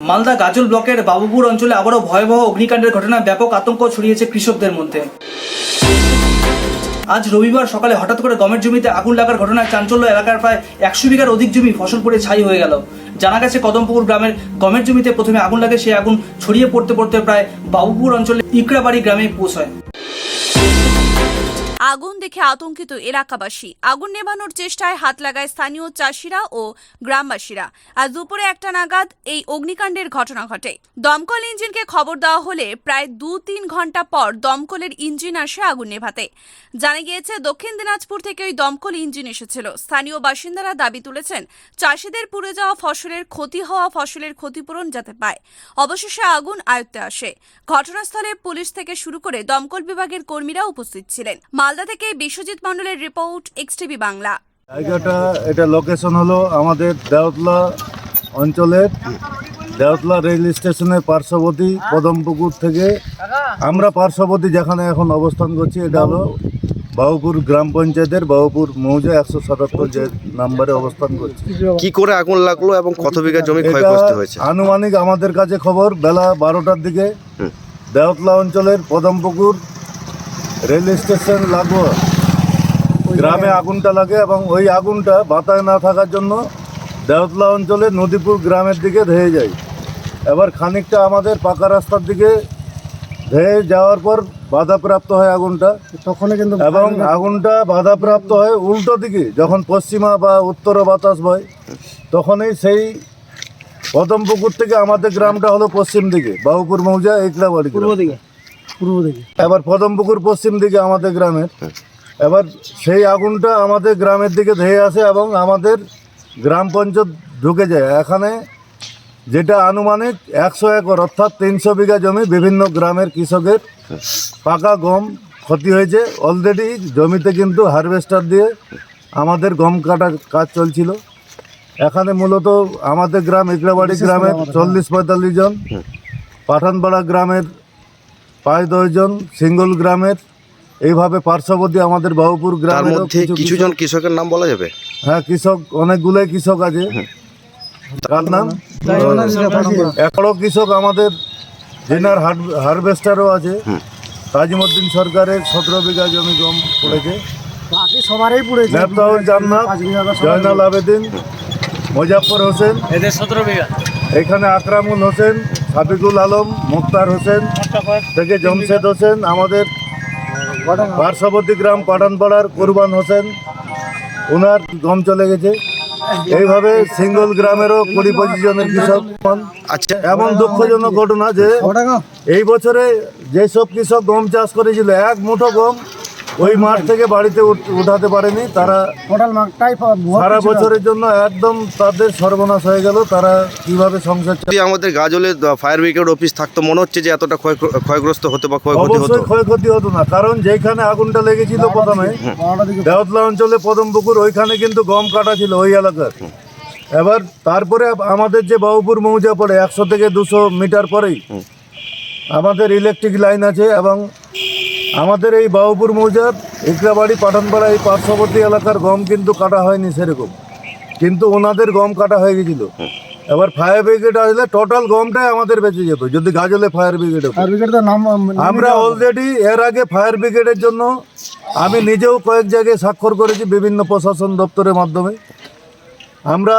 মালদা গাজল ব্লকের বাবুপুর অঞ্চলে আবারও ভয়াবহ অগ্নিকাণ্ডের ঘটনায় ব্যাপক আতঙ্ক ছড়িয়েছে কৃষকদের মধ্যে। আজ রবিবার সকালে হঠাৎ করে গমের জমিতে আগুন লাগার ঘটনায় চাঞ্চল্য এলাকার প্রায় একশো বিঘার অধিক জমি ফসল পড়ে ছাই হয়ে গেল। জানা গেছে, কদমপুকুর গ্রামের গমের জমিতে প্রথমে আগুন লাগে, সেই আগুন ছড়িয়ে পড়তে পড়তে প্রায় বাবুপুর অঞ্চলে ইকরাবাড়ি গ্রামে পৌঁছায়। আগুন দেখে আতঙ্কিত এলাকাবাসী। আগুন নেভানোর চেষ্টায় হাত লাগায় স্থানীয় চাষিরা ও গ্রামবাসীরা। আজ দুপুরে একটা নাগাদ এই অগ্নিকাণ্ডের ঘটনা ঘটে। দমকল ইঞ্জিনকে খবর দেওয়া হলে প্রায় দু তিন ঘণ্টা পর দমকলের ইঞ্জিন আসে আগুন নেভাতে। জানা গিয়েছে, দক্ষিণ দিনাজপুর থেকে ওই দমকল ইঞ্জিন এসেছিল। স্থানীয় বাসিন্দারা দাবি তুলেছেন, চাষিদের পুড়ে যাওয়া ফসলের ক্ষতি হওয়া ফসলের ক্ষতিপূরণ যাতে পায়। অবশেষে আগুন আয়ত্তে আসে। ঘটনাস্থলে পুলিশ থেকে শুরু করে দমকল বিভাগের কর্মীরা উপস্থিত ছিলেন। মালদা থেকে বিশ্বজিৎ মণ্ডলের রিপোর্ট এক্সটিভি বাংলা। জায়গাটা এটা লোকেশন হলো আমাদের দেওতলা অঞ্চলের দেওতলা রেল স্টেশনের পার্শ্ববর্তী পদমপুকুর থেকে। আমরা পার্শ্ববর্তী যেখানে এখন অবস্থান করছি এটা হলো বাহুপুর গ্রাম পঞ্চায়েতের বাহুপুর মৌজা একশো সাতাত্তর যে নাম্বারে অবস্থান করছি। কি করে আগুন লাগল এবং কত বিঘা জমি ক্ষয়গ্রস্ত হয়েছে? আনুমানিক আমাদের কাছে খবর বেলা বারোটার দিকে। দেওতলা অঞ্চলের পদমপুকুর রেল স্টেশন লাগো গ্রামে আগুনটা লাগে এবং ওই আগুনটা বাতায় না থাকার জন্য দেওতলা অঞ্চলে নদীপুর গ্রামের দিকে ধেয়ে যায়। এবার খানিকটা আমাদের পাকা রাস্তার দিকে ধেয়ে যাওয়ার পর বাধাপ্রাপ্ত হয় আগুনটা। তখনই কিন্তু এবং আগুনটা বাধাপ্রাপ্ত হয় উল্টো দিকে যখন পশ্চিমা বা উত্তর বাতাস বয় তখনই সেই প্রথম পুকুর থেকে আমাদের গ্রামটা হলো পশ্চিম দিকে বাহুপুর মৌজা একলাবাড়ি পূর্ব দিকে? পূর্ব দিকে। এবার প্রথম পুকুর পশ্চিম দিকে আমাদের গ্রামের। এবার সেই আগুনটা আমাদের গ্রামের দিকে ধেয়ে আসে এবং আমাদের গ্রাম পঞ্চায়েত ঢুকে যায়। এখানে যেটা আনুমানিক একশো একর অর্থাৎ তিনশো বিঘা জমি বিভিন্ন গ্রামের কৃষকের পাকা গম ক্ষতি হয়েছে। অলরেডি জমিতে কিন্তু হারভেস্টার দিয়ে আমাদের গম কাটার কাজ চলছিল। এখানে মূলত আমাদের গ্রাম ইকড়াবাড়ি গ্রামের চল্লিশ পঁয়তাল্লিশ জন। পাঠানপাড়া গ্রামের প্রায় দশজন সিঙ্গল গ্রামের। এইভাবে পার্শ্ববর্তী আমাদের বাহুপুর তার গ্রামের মধ্যে কিছু জন কৃষকের নাম বলা যাবে? হ্যাঁ কৃষক অনেকগুলোই কৃষক আছে। কার নাম? এখনও কৃষক আমাদের জেনার হারভেস্টারও আছে। তাজিমুদ্দিন সরকারের সতেরো বিঘা জমি গম পড়েছে। বাকি সবারই পুড়েছে। জান্নাত পাঁচ জয়নাল আবেদিন মোজাফর হোসেন। এদের সতেরো বিঘা। এখানে আকরামুল হোসেন সাবিকুল আলম মুক্তার হোসেন থেকে জমশেদ হোসেন আমাদের পার্শ্ববর্তী গ্রাম পাঠানপাড়ার কুরবান হোসেন ওনার গম চলে গেছে। এইভাবে সিঙ্গল গ্রামেরও কুড়ি পঁচিশ জনের কৃষক আচ্ছা। এমন দুঃখজনক ঘটনা যে এই বছরে যেসব কৃষক গম চাষ করেছিল এক মুঠো গম ওই মাঠ থেকে বাড়িতে উঠাতে পারেনি। তারা টোটাল মাঠটাই সারা বছরের জন্য একদম তাদের সর্বনাশ হয়ে গেল। তারা কীভাবে সংসার? যদি আমাদের গাজলে ফায়ার ব্রিগেড অফিস থাকতো মনে হচ্ছে যে এতটা ক্ষয় ক্ষয়গ্রস্ত হতো বা ক্ষয়ক্ষতি হতো। ক্ষয়ক্ষতি হতো না। কারণ যেখানে আগুনটা লেগেছিল প্রথমে দেওতলা অঞ্চলে পদমপুকুর ওইখানে কিন্তু গম কাটা ছিল ওই এলাকার। এবার তারপরে আমাদের যে বাবুপুর মৌজা পড়ে একশো থেকে দুশো মিটার পরেই আমাদের ইলেকট্রিক লাইন আছে এবং আমাদের এই বাবুপুর মৌজার ইকরাবাড়ি পাঠানপাড়া এই পার্শ্ববর্তী এলাকার গম কিন্তু কাটা হয়নি সেরকম। কিন্তু ওনাদের গম কাটা হয়ে গেছিল। এবার ফায়ার ব্রিগেড আসলে টোটাল গমটাই আমাদের বেঁচে যেত যদি গাজলে ফায়ার ব্রিগেড আমরা অলরেডি এর আগে ফায়ার ব্রিগেডের জন্য আমি নিজেও কয়েক জায়গায় স্বাক্ষর করেছি বিভিন্ন প্রশাসন দপ্তরের মাধ্যমে। আমরা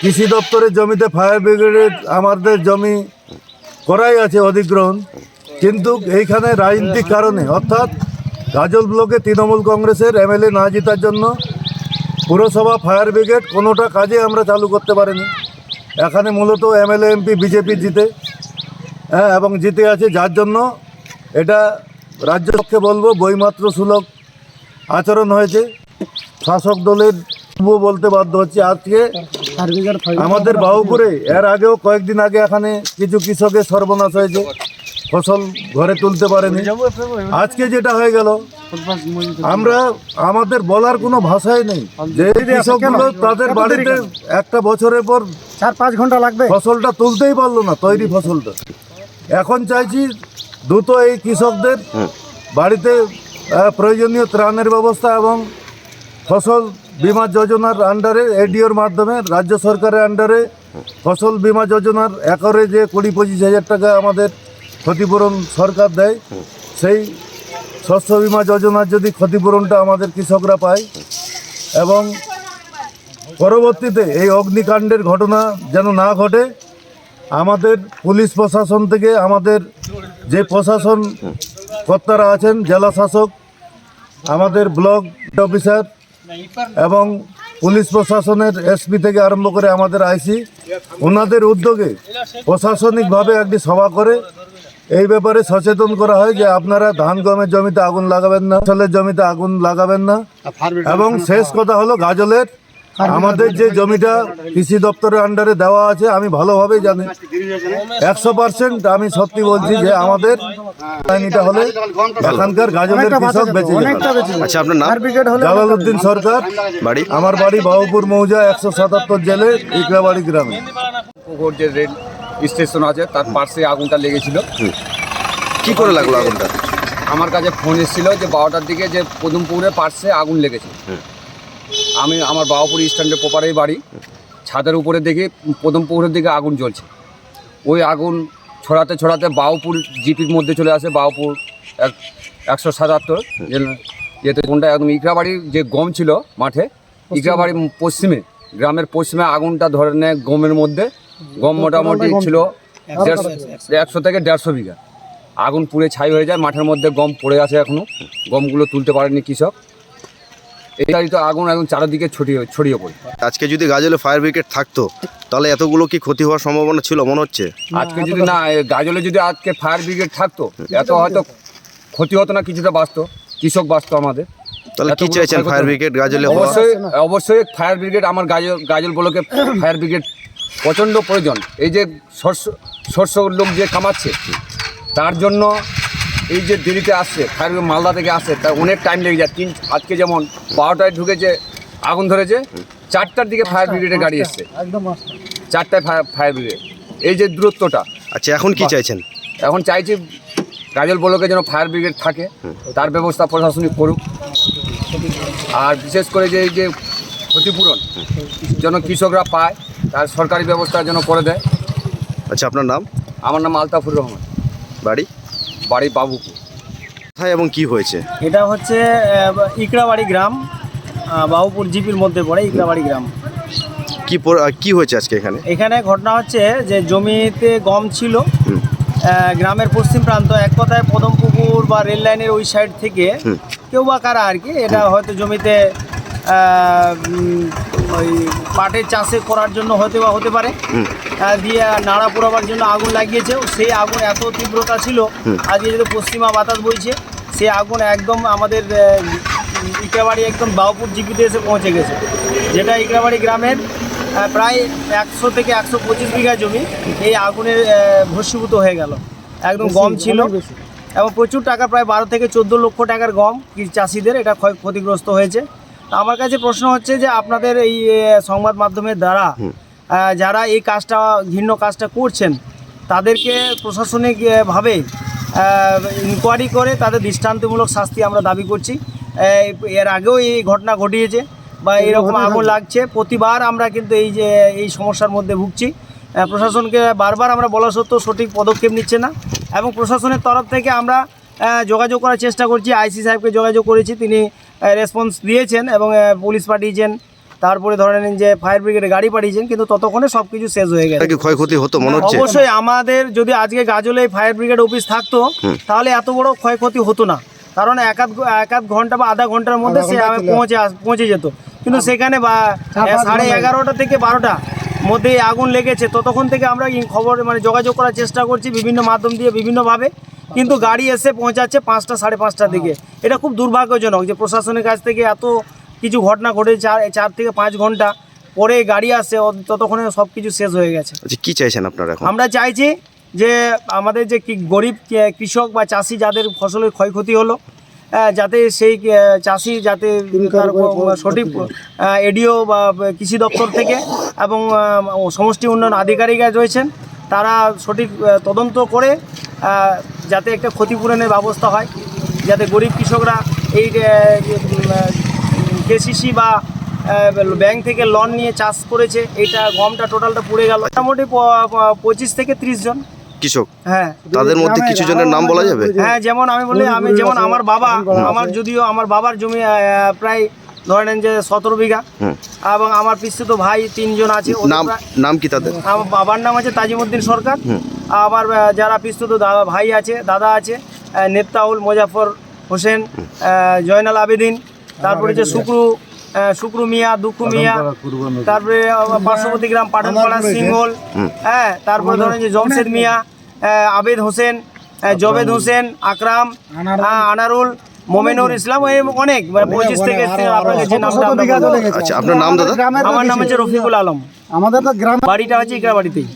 কৃষি দপ্তরের জমিতে ফায়ার ব্রিগেডের আমাদের জমি করাই আছে অধিগ্রহণ। কিন্তু এইখানে রাজনৈতিক কারণে, অর্থাৎ গাজল ব্লকে তৃণমূল কংগ্রেসের এমএলএ না জেতার জন্য পুরসভা, ফায়ার ব্রিগেড কোনোটা কাজে আমরা চালু করতে পারিনি। এখানে মূলত এমএলএ, এমপি, বিজেপি জিতে হ্যাঁ এবং জিতে আছে। যার জন্য এটা রাজ্য পক্ষে বলব, বইমাত্র সুলভ আচরণ হয়েছে। শাসক দলের বলতে বাধ্য হচ্ছে। আজকে আমাদের বাহুপুরে, এর আগেও কয়েকদিন আগে এখানে কিছু কৃষকের সর্বনাশ হয়েছে। ফসল ঘরে তুলতে পারেনি। আজকে যেটা হয়ে গেল আমরা আমাদের বলার কোনো ভাষাই নেই। যে কৃষকগুলো তাদের বাড়িতে একটা বছরের পর চার পাঁচ ঘণ্টা লাগবে। ফসলটা তুলতেই পারল না তৈরি ফসলটা। এখন চাইছি দ্রুত এই কৃষকদের বাড়িতে প্রয়োজনীয় ত্রাণের ব্যবস্থা এবং ফসল বীমা যোজনার আন্ডারে এডিওর মাধ্যমে রাজ্য সরকারের আন্ডারে ফসল বীমা যোজনার একরে যে কুড়ি পঁচিশ হাজার টাকা আমাদের ক্ষতিপূরণ সরকার দেয় সেই শস্য বিমা যোজনার যদি ক্ষতিপূরণটা আমাদের কৃষকরা পায় এবং পরবর্তীতে এই অগ্নিকাণ্ডের ঘটনা যেন না ঘটে আমাদের পুলিশ প্রশাসন থেকে আমাদের যে প্রশাসন কর্তারা আছেন জেলা শাসক আমাদের ব্লক অফিসার এবং পুলিশ প্রশাসনের এসপি থেকে আরম্ভ করে আমাদের আইসি ওনাদের উদ্যোগে প্রশাসনিকভাবে একটি সভা করে এই ব্যাপারে সচেতন করা হয় যে আপনারা ধান গমের জমিতে আগুন লাগাবেন না ফসলের জমিতে আগুন লাগাবেন না। এবং শেষ কথা হলো গাজলের। আমাদের যে জমিটা কৃষি দপ্তরের আন্ডারে দেওয়া আছে আমি ভালোভাবেই জানি। একশো পার্সেন্ট আমি সত্যি বলছি যে আমাদের আইনিটা হলে এখানকার গাজলের কৃষক বেঁচে। আচ্ছা আপনার নাম? জালালউদ্দিন সরকার বাড়ি আমার বাড়ি বাবুপুর মৌজা একশো সাতাত্তর জেলে ইকরাবাড়ি গ্রামে। যে স্টেশন আছে তার পাশে আগুনটা লেগেছিল। কি করে লাগল আগুনটা? আমার কাছে ফোন এসেছিল যে বারোটার দিকে যে পদমপুরের পাশে আগুন লেগেছে। আমি আমার বাবাপুর স্ট্যান্ডের পোপারেই বাড়ি ছাদের উপরে দেখি পদমপুরের দিকে আগুন জ্বলছে। ওই আগুন ছড়াতে ছড়াতে বাউপুর জিপির মধ্যে চলে আসে বাউপুর এক একশো সাতাত্তর যেতে কোনটা একদম ইকরাবাড়ির যে গম ছিল মাঠে ইকরাবাড়ির পশ্চিমে গ্রামের পশ্চিমে আগুনটা ধরে নেয় গমের মধ্যে। গম মোটামুটি ছিল একশো থেকে দেড়শো বিঘা। আগুন পুড়ে ছাই হয়ে যায় মাঠের মধ্যে গম পড়ে আছে এখনও। গমগুলো তুলতে পারেনি কৃষক। এটাই তো আগুন এখন চারিদিকে ছড়িয়ে ছড়িয়ে পড়ে। আজকে যদি গাজলে ফায়ার ব্রিগেড থাকতো তাহলে এতগুলো কি ক্ষতি হওয়ার সম্ভাবনা ছিল মনে হচ্ছে? আজকে যদি না গাজলে যদি আজকে ফায়ার ব্রিগেড থাকতো এত হয়তো ক্ষতি হতো না কিছুটা বাঁচতো। কৃষক বাঁচতো আমাদের। তাহলে কি চাইছেন ফায়ার ব্রিগেড গাজলে অবশ্যই অবশ্যই ফায়ার ব্রিগেড আমার গাজল গাজল বলোকে ফায়ার ব্রিগেড প্রচণ্ড প্রয়োজন। এই যে শস্য শস্য লোক যে কামাচ্ছে তার জন্য এই যে দেরিতে আসছে ফায়ার ব্রিগেড মালদা থেকে আসছে তার অনেক টাইম লেগে যায়। তিন আজকে যেমন বারোটায় ঢুকেছে আগুন ধরেছে চারটার দিকে ফায়ার ব্রিগেডের গাড়ি এসছে। চারটায় ফায়ার ফায়ার ব্রিগেড এই যে দূরত্বটা। আচ্ছা এখন কি চাইছেন? এখন চাইছি গাজল বলোকে যেন ফায়ার ব্রিগেড থাকে তার ব্যবস্থা প্রশাসনিক করুক। আর বিশেষ করে যে এই যে ক্ষতিপূরণ যেন কৃষকরা পায় তার সরকারি ব্যবস্থা যেন করে দেয়। আচ্ছা আপনার নাম? আমার নাম আলতাফুর রহমান। বাড়ি? বাড়ি বাবুপুর। কোথায় এবং কি হয়েছে? এটা হচ্ছে ইকড়াবাড়ি গ্রাম বাবুপুর জিপির মধ্যে পড়ে ইকরাবাড়ি গ্রাম। কি কি হয়েছে আজকে এখানে? এখানে ঘটনা হচ্ছে যে জমিতে গম ছিল। গ্রামের পশ্চিম প্রান্ত এক কথায় পদমপুকুর বা রেল লাইনের ওই সাইড থেকে। কেউ বা কারা আর কি এটা হয়তো জমিতে ওই পাটের চাষে করার জন্য হতে বা হতে পারে। দিয়ে নাড়া পোড়াবার জন্য আগুন লাগিয়েছে। সেই আগুন এত তীব্রতা ছিল আজকে যদি পশ্চিমা বাতাস বইছে সেই আগুন একদম আমাদের ইকরাবাড়ি একদম বাউপুর জিপিতে এসে পৌঁছে গেছে। যেটা ইকরাবাড়ি গ্রামের প্রায় একশো থেকে একশো পঁচিশ বিঘা জমি এই আগুনের ভস্মীভূত হয়ে গেল। একদম গম ছিল। এবং প্রচুর টাকা প্রায় বারো থেকে চোদ্দ লক্ষ টাকার গম চাষিদের এটা ক্ষয় ক্ষতিগ্রস্ত হয়েছে। আমার কাছে প্রশ্ন হচ্ছে যে আপনাদের এই সংবাদ মাধ্যমের দ্বারা যারা এই কাজটা ঘৃণ্য কাজটা করছেন তাদেরকে প্রশাসনিক আহ, ভাবে ইনকোয়ারি করে তাদের দৃষ্টান্তমূলক শাস্তি আমরা দাবি করছি। এর আগেও এই ঘটনা ঘটিয়েছে বা এরকম আগুন লাগছে। প্রতিবার আমরা কিন্তু এই যে এই সমস্যার মধ্যে ভুগছি। প্রশাসনকে বারবার আমরা বলা সত্ত্বেও সঠিক পদক্ষেপ নিচ্ছে না এবং প্রশাসনের তরফ থেকে আমরা যোগাযোগ করার চেষ্টা করছি। আইসি সাহেবকে যোগাযোগ করেছি। তিনি রেসপন্স দিয়েছেন এবং পুলিশ পাঠিয়েছেন। তারপরে ধরে নিন যে ফায়ার ব্রিগেডে গাড়ি পাঠিয়েছেন কিন্তু ততক্ষণে সব কিছু শেষ হয়ে গেছে। ক্ষয়ক্ষতি হতো মনে হচ্ছে? অবশ্যই আমাদের যদি আজকে গাজলে ফায়ার ব্রিগেড অফিস থাকতো তাহলে এত বড় ক্ষয়ক্ষতি হতো না। কারণ এক আধ ঘ- এক আধ ঘণ্টা বা আধা ঘণ্টার মধ্যে সে পৌঁছে আস- পৌঁছে যেত। কিন্তু সেখানে বা সাড়ে এগারোটা থেকে বারোটা মধ্যে আগুন লেগেছে। ততক্ষণ থেকে আমরা খবর মানে যোগাযোগ করার চেষ্টা করছি বিভিন্ন মাধ্যম দিয়ে বিভিন্নভাবে। কিন্তু গাড়ি এসে পৌঁছাচ্ছে পাঁচটা সাড়ে পাঁচটার দিকে। এটা খুব দুর্ভাগ্যজনক যে প্রশাসনের কাছ থেকে এত কিছু ঘটনা ঘটে চার চার থেকে পাঁচ ঘণ্টা পরে গাড়ি আসে ততক্ষণে সব কিছু শেষ হয়ে গেছে। আচ্ছা কি চাইছেন আপনারা এখন? আমরা চাইছি যে আমাদের যে কি গরিব কৃষক বা চাষি যাদের ফসলের ক্ষয়ক্ষতি হলো যাতে সেই চাষি যাতে তার সঠিক এডিও বা কৃষি দপ্তর থেকে এবং সমষ্টি উন্নয়ন আধিকারিকরা রয়েছেন তারা সঠিক তদন্ত করে যাতে একটা ক্ষতিপূরণের ব্যবস্থা হয় যাতে গরিব কৃষকরা এই কেসিসি বা ব্যাংক থেকে লোন নিয়ে চাষ করেছে এইটা গমটা টোটালটা পুড়ে গেল। মোটামুটি পঁচিশ থেকে ত্রিশ জন। কৃষক? হ্যাঁ। তাদের মধ্যে কিছু জনের নাম বলা যাবে? হ্যাঁ যেমন আমি বলি আমি যেমন আমার বাবা আমার যদিও আমার বাবার জমি প্রায় ধরেন যে সতেরো বিঘা। এবং আমার পিসিত ভাই তিনজন আছে নাম নাম কি তাদের? আমার বাবার নাম আছে তাজিমুদ্দিন সরকার। আমার আহ, যারা পিস্তুত দাদা ভাই আছে দাদা আছে আহ, নেপ্তাউল মোজাফর হোসেন জয়নাল আবেদিন তারপরে যে শুক্রু শুক্রু মিয়া দুঃখু মিয়া তারপরে পার্শ্ববর্তী গ্রাম পাঠানপাড়া সিংহল হ্যাঁ তারপরে ধরেন যে জমশেদ মিয়া আবেদ হোসেন জবেদ হোসেন। আকরাম আনারুল মোমেনুর ইসলাম ওই অনেক মানে পঁচিশ থেকে আপনাকে যে নামটা আচ্ছা আপনার নাম দাদা? আমার নাম হচ্ছে রফিকুল আলম। আমাদের তো গ্রাম বাড়িটা আছে ইকরা বাড়িতেই।